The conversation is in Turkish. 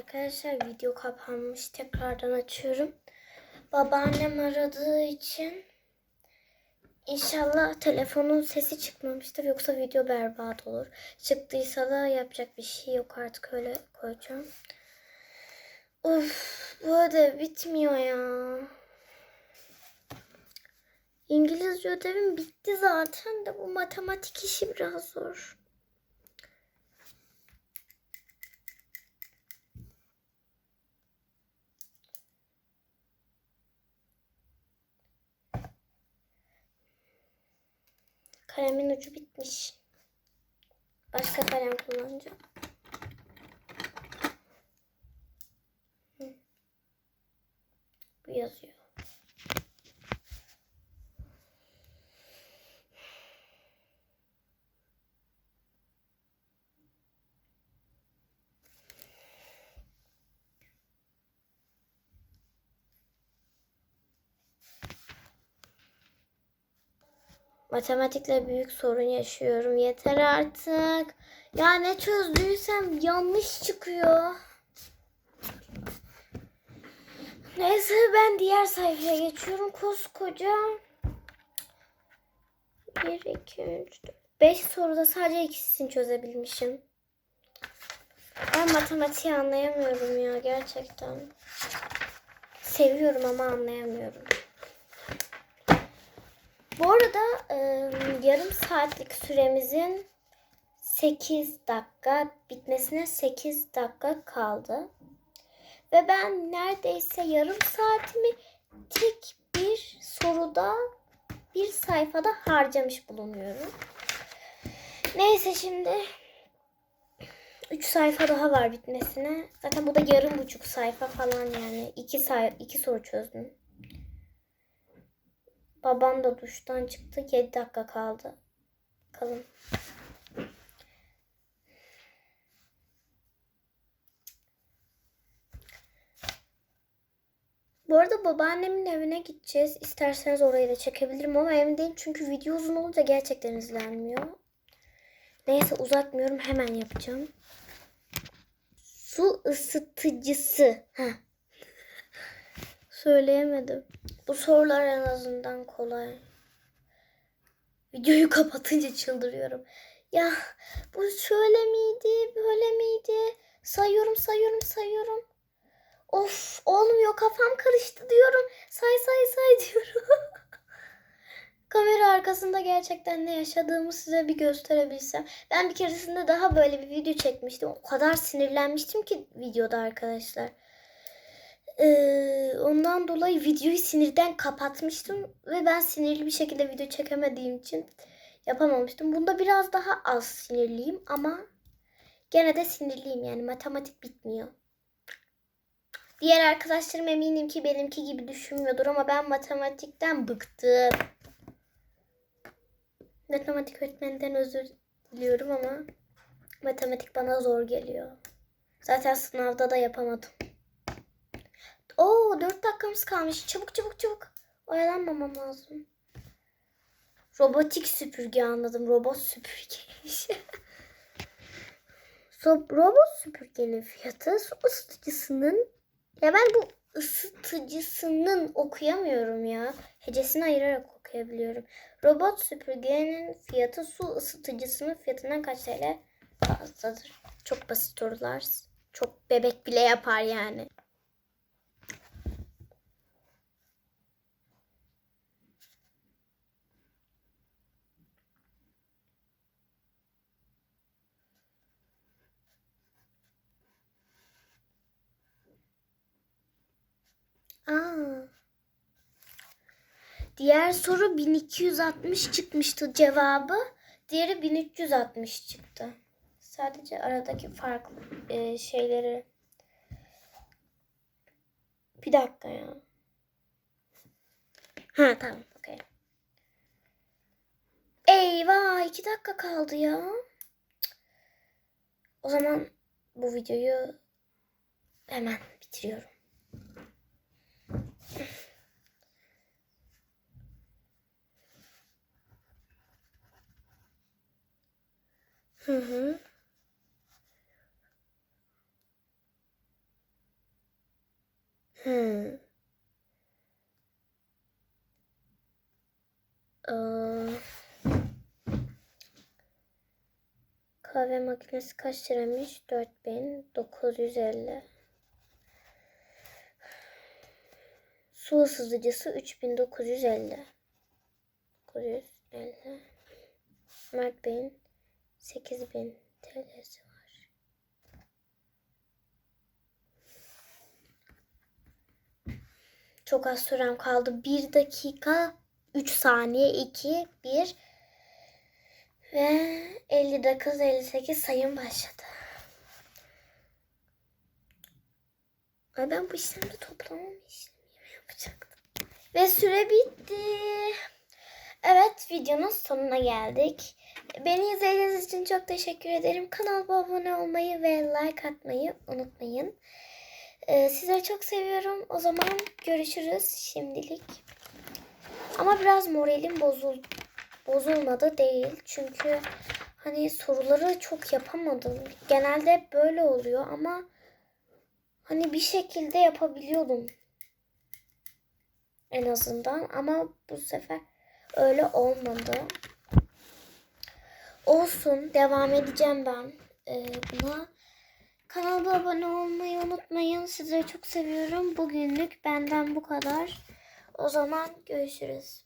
Arkadaşlar video kapanmış. Tekrardan açıyorum. Babaannem aradığı için inşallah telefonun sesi çıkmamıştır. Yoksa video berbat olur. Çıktıysa da yapacak bir şey yok artık öyle koyacağım. Of bu ödev bitmiyor ya. İngilizce ödevim bitti zaten de bu matematik işi biraz zor. Kalemin ucu bitmiş. Başka kalem kullanacağım. Bu yazıyor. Matematikle büyük sorun yaşıyorum. Yeter artık. Ya ne çözdüysem yanlış çıkıyor. Neyse ben diğer sayfaya geçiyorum. Koskoca 1, 2, 3, 4, 5 soruda sadece ikisini çözebilmişim. Ben matematiği anlayamıyorum ya gerçekten. Seviyorum ama anlayamıyorum. Bu arada e, yarım saatlik süremizin 8 dakika bitmesine 8 dakika kaldı. Ve ben neredeyse yarım saatimi tek bir soruda bir sayfada harcamış bulunuyorum. Neyse şimdi 3 sayfa daha var bitmesine. Zaten bu da yarım buçuk sayfa falan yani. 2 say 2 soru çözdüm. Babam da duştan çıktı. 7 dakika kaldı. Kalın. Bu arada babaannemin evine gideceğiz. İsterseniz orayı da çekebilirim ama evdeyim çünkü video uzun olunca gerçekten izlenmiyor. Neyse uzatmıyorum hemen yapacağım. Su ısıtıcısı. Heh. Söyleyemedim. Bu sorular en azından kolay. Videoyu kapatınca çıldırıyorum. Ya bu şöyle miydi, böyle miydi? Sayıyorum, sayıyorum, sayıyorum. Of olmuyor kafam karıştı diyorum. Say say say diyorum. Kamera arkasında gerçekten ne yaşadığımı size bir gösterebilsem. Ben bir keresinde daha böyle bir video çekmiştim. O kadar sinirlenmiştim ki videoda arkadaşlar. Ee, ondan dolayı videoyu sinirden kapatmıştım ve ben sinirli bir şekilde video çekemediğim için yapamamıştım. Bunda biraz daha az sinirliyim ama gene de sinirliyim yani matematik bitmiyor. Diğer arkadaşlarım eminim ki benimki gibi düşünmüyordur ama ben matematikten bıktım. Matematik öğretmeninden özür diliyorum ama matematik bana zor geliyor. Zaten sınavda da yapamadım. Oo 4 dakikamız kalmış. Çabuk çabuk çabuk. Oyalanmamam lazım. Robotik süpürge anladım. Robot süpürgeymiş. So, robot süpürgenin fiyatı su ısıtıcısının ya ben bu ısıtıcısının okuyamıyorum ya. Hecesini ayırarak okuyabiliyorum. Robot süpürgenin fiyatı su ısıtıcısının fiyatından kaç TL fazladır? Çok basit sorular. Çok bebek bile yapar yani. Aa. Diğer soru 1260 çıkmıştı cevabı. Diğeri 1360 çıktı. Sadece aradaki farklı e, şeyleri. Bir dakika ya. Ha tamam okey. Eyvah iki dakika kaldı ya. O zaman bu videoyu hemen bitiriyorum. Hı hı. Hmm. Aa, kahve makinesi kaç liramış? 4950. Su ısıtıcısı 3950. 950. Mert Bey'in 8000 TL'si var. Çok az sürem kaldı. 1 dakika 3 saniye 2 1 ve 59 58 sayım başladı. Ay ben bu işlemde toplamam işlemi yapacaktım. Ve süre bitti. Evet videonun sonuna geldik. Beni izlediğiniz için çok teşekkür ederim. Kanalıma abone olmayı ve like atmayı unutmayın. Ee, sizleri çok seviyorum. O zaman görüşürüz şimdilik. Ama biraz moralim bozul bozulmadı değil. Çünkü hani soruları çok yapamadım. Genelde böyle oluyor ama hani bir şekilde yapabiliyordum. En azından ama bu sefer öyle olmadı. Olsun devam edeceğim ben ee, buna. Kanalıma abone olmayı unutmayın. Sizleri çok seviyorum. Bugünlük benden bu kadar. O zaman görüşürüz.